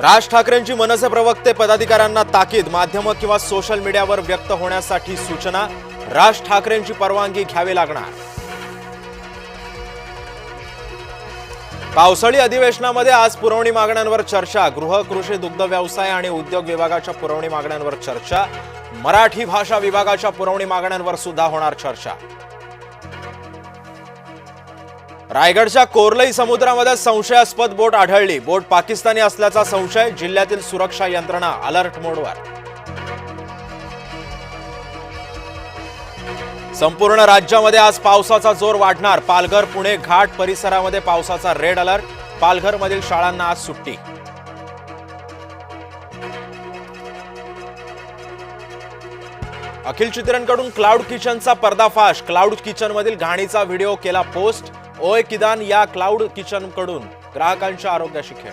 राज ठाकरेंची मनसे प्रवक्ते पदाधिकाऱ्यांना ताकीद माध्यम किंवा सोशल मीडियावर व्यक्त होण्यासाठी सूचना राज ठाकरेंची परवानगी घ्यावी लागणार. पावसाळी अधिवेशनामध्ये आज पुरवणी मागण्यांवर चर्चा गृह कृषी दुग्ध व्यवसाय आणि उद्योग विभागाच्या पुरवणी मागण्यांवर चर्चा मराठी भाषा विभागाच्या पुरवणी मागण्यांवर सुद्धा होणार चर्चा. रायगडच्या कोरलई समुद्रामध्ये संशयास्पद बोट आढळली. बोट पाकिस्तानी असल्याचा संशय जिल्ह्यातील सुरक्षा यंत्रणा अलर्ट मोडवर. संपूर्ण राज्यामध्ये आज पावसाचा जोर वाढणार. पालघर पुणे घाट परिसरामध्ये पावसाचा रेड अलर्ट. पालघरमधील शाळांना आज सुट्टी. अखिल चित्रांकडून क्लाउड किचनचा पर्दाफाश. क्लाउड किचन मधील घाणीचा व्हिडिओ केला पोस्ट. ओय किदान या क्लाउड किचनकडून ग्राहकांच्या आरोग्याशी खेळ.